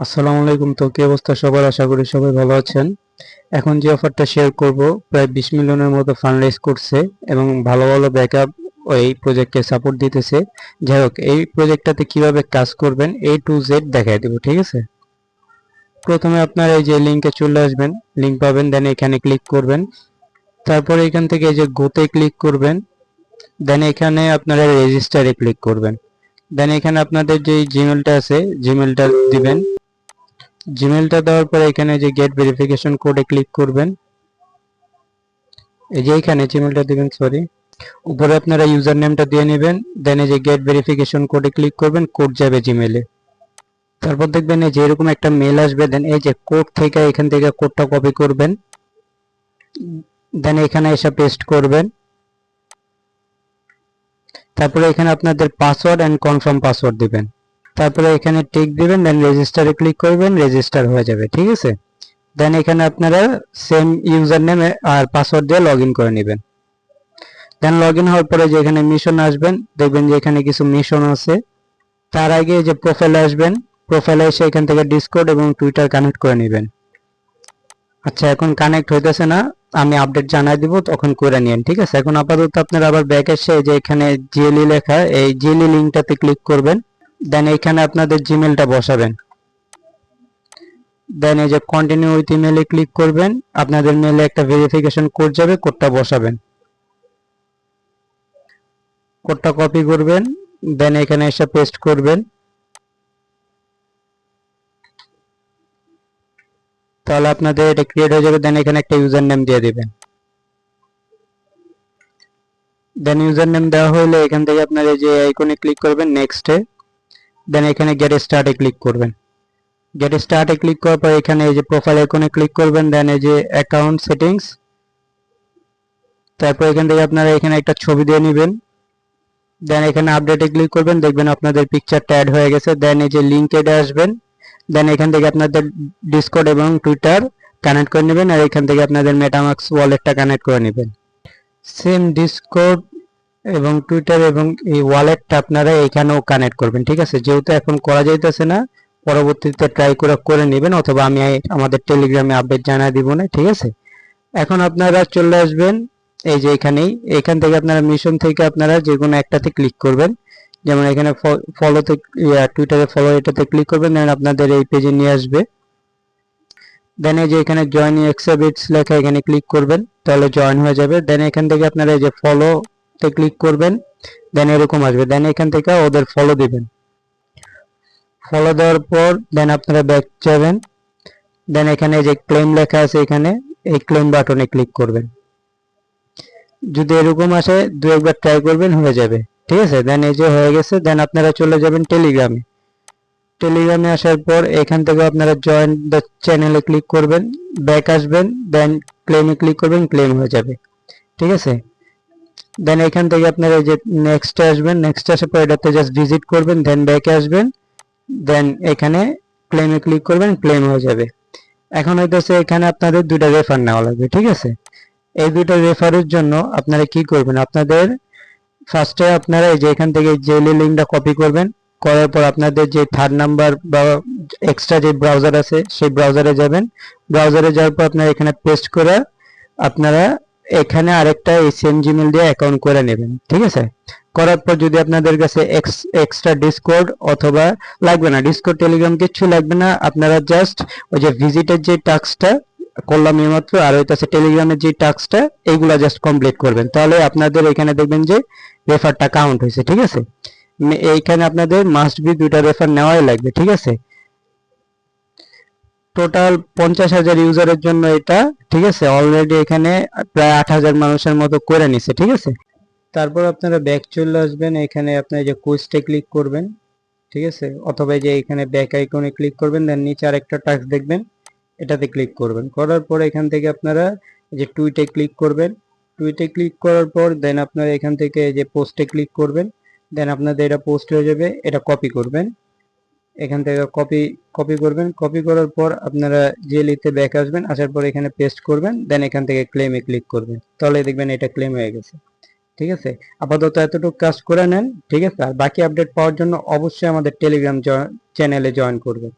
আসসালামু আলাইকুম তো, কি অবস্থা সবার? আশা করি সবাই ভালো আছেন। এখন যে অফারটা শেয়ার করব, প্রায় বিশ মিলিয়নের মতো ফান্ড রেজ করছে এবং ভালো ভালো ব্যাকআপ ওই প্রজেক্টকে সাপোর্ট দিতেছে। যাই হোক, এই প্রজেক্টটাতে কীভাবে কাজ করবেন এ টু জেড দেখাই দেবো, ঠিক আছে? প্রথমে আপনার এই যে লিঙ্কে চলে আসবেন লিঙ্ক পাবেন দেন এখানে ক্লিক করবেন। তারপরে এখান থেকে এই যে গোতে ক্লিক করবেন দেন এখানে আপনারা রেজিস্টারে ক্লিক করবেন। দেন এখানে আপনাদের যে জিমেলটা আছে জিমেলটা দিবেন। জিমেলটা দেওয়ার পরে এখানে যে গেট ভেরিফিকেশন কোডে ক্লিক করবেন। এই যে এখানে জিমেলটা দিবেন সরি উপরে আপনারা ইউজার নেমটা দিয়ে নেবেন দেন এই যে গেট ভেরিফিকেশন কোডে ক্লিক করবেন কোড যাবে জিমেলে তারপর দেখবেন এই যে এরকম একটা মেল আসবে দেন এই যে কোড থেকে এখান থেকে কোডটা কপি করবেন। দেন এখানে এসে পেস্ট করবেন। তারপরে এখানে আপনাদের পাসওয়ার্ড এন্ড কনফার্ম পাসওয়ার্ড দিবেন। তারপরে এখানে টিক দিবেন দেন রেজিস্টারে ক্লিক করবেন রেজিস্টার হয়ে যাবে, ঠিক আছে? দেন এখানে আপনারা সেম ইউজার নেম আর পাসওয়ার্ড দিয়ে লগ করে নেবেন। দেন লগ হওয়ার পরে যে এখানে মিশন আসবেন, দেখবেন যে এখানে কিছু মিশন আছে। তার আগে যে প্রোফাইলে আসবেন প্রোফাইলে এসে এখান থেকে ডিসকর্ড এবং টুইটার কানেক্ট করে নেবেন। আচ্ছা এখন কানেক্ট হইতেছে না, আমি আপডেট জানাই দিব, তখন করে নিন ঠিক আছে? এখন আপাতত আপনারা আবার ব্যাক এসে যে এখানে জিএলই লেখা, এই জিএলই লিংকটাতে ক্লিক করবেন। দেন এখানে আপনাদের জিমেলটা বসাবেন। দেন এই যে কন্টিনিউ উইথ ইমেলে ক্লিক করবেন, আপনাদের মেলে একটা ভেরিফিকেশন কোড যাবে কোডটা বসাবেন। কোডটা কপি করবেন দেন এখানে এসে পেস্ট করবেন। তাহলে আপনাদের এটা ক্রিয়েট হয়ে যাবে দেন এখানে একটা ইউজার নেম দিয়ে দিবেন। দেন ইউজার নেম দেওয়া হলে এখান থেকে আপনার যে আইকনে ক্লিক করবেন নেক্সটে দেন এখানে গেট স্টার্টে ক্লিক করবেন। গেট স্টার্টে ক্লিক করার পর এখানে এই যে প্রোফাইল আইকনে ক্লিক করবেন দেন এই যে অ্যাকাউন্ট সেটিংস তারপর এখান থেকে আপনারা এখানে একটা ছবি দিয়ে নেবেন। দেন এখানে আপডেটে ক্লিক করবেন, দেখবেন আপনাদের পিকচারটা অ্যাড হয়ে গেছে। দেন এই যে লিঙ্ক আসবেন। দেন এখান থেকে আপনাদের ডিসকোড এবং টুইটার কানেক্ট করে নেবেন, আর এখান থেকে আপনাদের মেটামাক্স ওয়ালেটটা কানেক্ট করে নেবেন। সেম ডিসকর্ড এবং টুইটার এবং এই ওয়ালেটটা আপনারা এখানেও কানেক্ট করবেন, ঠিক আছে? যেহেতু এখন করা যাইতেছে না, পরবর্তীতে ট্রাই করে করে নেবেন অথবা আমি আমাদের টেলিগ্রামে আপডেট জানিয়ে দিব না, ঠিক আছে? এখন আপনারা চলে আসবেন, এই যে এখানেই, এখান থেকে আপনারা মিশন থেকে আপনারা যে কোনো একটাতে ক্লিক করবেন। যেমন এখানে ফলোতে টুইটারে ফলো এটাতে ক্লিক করবেন দেন আপনাদের এই পেজে নিয়ে আসবে। দেন এই যে এখানে জয়েন এক্সাবিটস লেখা এখানে ক্লিক করবেন, তাহলে জয়েন হয়ে যাবে। দেন এখান থেকে আপনারা এই যে ফলো তে ক্লিক করবেন দেন এরকম আসবে। দেন এখান থেকে ওদের ফলো দিবেন। ফলো দেওয়ার পর দেন আপনারা ব্যাক যাবেন। দেন এখানে যে ক্লেম লেখা আছে এখানে, এই ক্লেম বাটনে ক্লিক করবেন। যদি এরকম আসে, দু একবার ট্রাই করবেন, হয়ে যাবে। ঠিক আছে? দেন এই যে হয়ে গেছে দেন আপনারা চলে যাবেন টেলিগ্রামে টেলিগ্রামে আসার পর, এখান থেকে আপনারা জয়েন দ্য চ্যানেলে ক্লিক করবেন। ব্যাক আসবেন দেন ক্লেমে ক্লিক করবেন ক্লেম হয়ে যাবে। ঠিক আছে? দেন এখান থেকে আপনারা এই যে নেক্সটে আসবেন নেক্সট আসার পর এটাতে জাস্ট ভিজিট করবেন দেন ব্যাকে আসবেন দেন এখানে ক্লেমে ক্লিক করবেন ক্লেম হয়ে যাবে। এখন হইতেছে এখানে আপনাদের দুইটা রেফার নেওয়া লাগবে, ঠিক আছে? এই দুইটা রেফারের জন্য আপনারা কি করবেন? আপনাদের ফার্স্টে আপনারা এই যে এখান থেকে জেলি লিঙ্কটা কপি করবেন, করার পর আপনাদের যে থার্ড নাম্বার বা এক্সট্রা যে ব্রাউজার আছে, সেই ব্রাউজারে যাবেন। ব্রাউজারে যাওয়ার পর আপনারা এখানে পেস্ট করে আপনারা এখানে আরেকটা এই সেম জিমেল দিয়ে অ্যাকাউন্ট করে নেবেন, ঠিক আছে? করার পর যদি আপনাদের কাছে এক্সট্রা ডিসকোড অথবা লাগবে না ডিসকোড টেলিগ্রাম কিছু লাগবে না, আপনারা জাস্ট ওই যে ভিজিটের যে টাস্কটা করলাম এইমাত্র আর হইতাছে টেলিগ্রামের যে টাস্কটা এইগুলা জাস্ট কমপ্লিট করবেন। তাহলে আপনাদের এখানে দেখবেন যে রেফারটা কাউন্ট হয়েছে, ঠিক আছে? এইখানে আপনাদের মাস্ট বি দুইটা রেফার নেওয়াই লাগবে, ঠিক আছে? টোটাল পঞ্চাশ হাজার ইউজারের জন্য এটা, ঠিক আছে? অলরেডি এখানে প্রায় আট হাজার মানুষের মতো করে নিছে, ঠিক আছে? তারপর আপনারা ব্যাক চলে আসবেন, এখানে আপনার যে কোস্টে ক্লিক করবেন, ঠিক আছে? অথবা যে এখানে ব্যাক আইকনে ক্লিক করবেন দেন নিচে আরেকটা টাস্ক দেখবেন, এটাতে ক্লিক করবেন। করার পর এখান থেকে আপনারা যে টুইটে ক্লিক করবেন। টুইটে ক্লিক করার পর দেন আপনারা এখান থেকে যে পোস্টে ক্লিক করবেন। দেন আপনাদের এটা পোস্ট হয়ে যাবে, এটা কপি করবেন। এখান থেকে কপি কপি করবেন। কপি করার পর আপনারা যে লিখতে ব্যাক আসবেন, আসার পর এখানে পেস্ট করবেন দেন এখান থেকে ক্লেমে ক্লিক করবেন। তাহলে দেখবেন এটা ক্লেম হয়ে গেছে। ঠিক আছে? আপাতত এতটুকু কাজ করে নেন, ঠিক আছে? আর বাকি আপডেট পাওয়ার জন্য অবশ্যই আমাদের টেলিগ্রাম চ্যানেলে জয়েন করবেন।